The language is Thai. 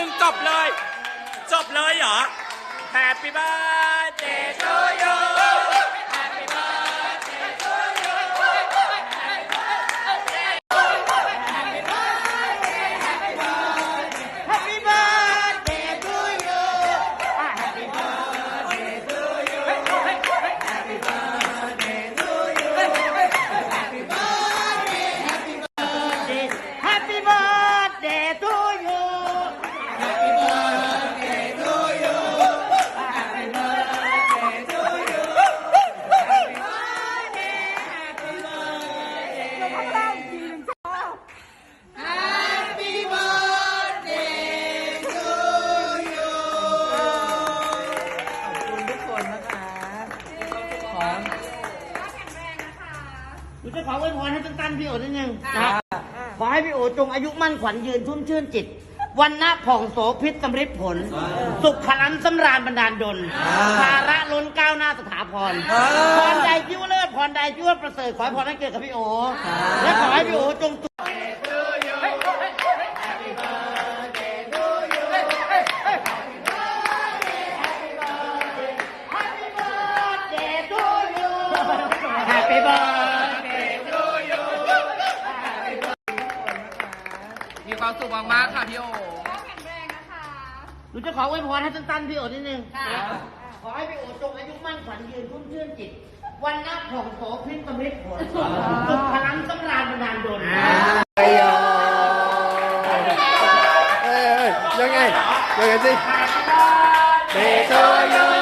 ึ่งจบเลย จบเลยเหรอแฮปปี้บ้า birthday Happy birthday to you ขอบคุณทุกคนนะคะ ขอหนูจะขออวยพรให้ตั้นๆพี่โอนิดนึงนะขอให้พี่โอจงอายุมั่นขวัญยืนชุ่มชื่นจิต วันนะผ่องโสพิษสำริดผล สุขพลันสำราญบันดาลดลภาระล้นก้าวหน้าสถาพรพรใดที่ว่าเลิศพ รใดที่ว่าประเสริฐขอให้พรให้เกิดกับพี่โอ และขอให้พี่โอจง birthday to you Happy birthday to you มีความสุขมากๆค่ะพี่โอหนูจะขออวยพรให้ตั้นๆพี่โอนิดนึงขอให้พี่โอจงอายุมั่นขวัญยืนทุ่มชื่นจิต วันนับผ่องโสพิษสำริดผลสุขพลังสำราญบันดาลดลเอ้ยเอ้ยยังไงยังไงสิเดโชโย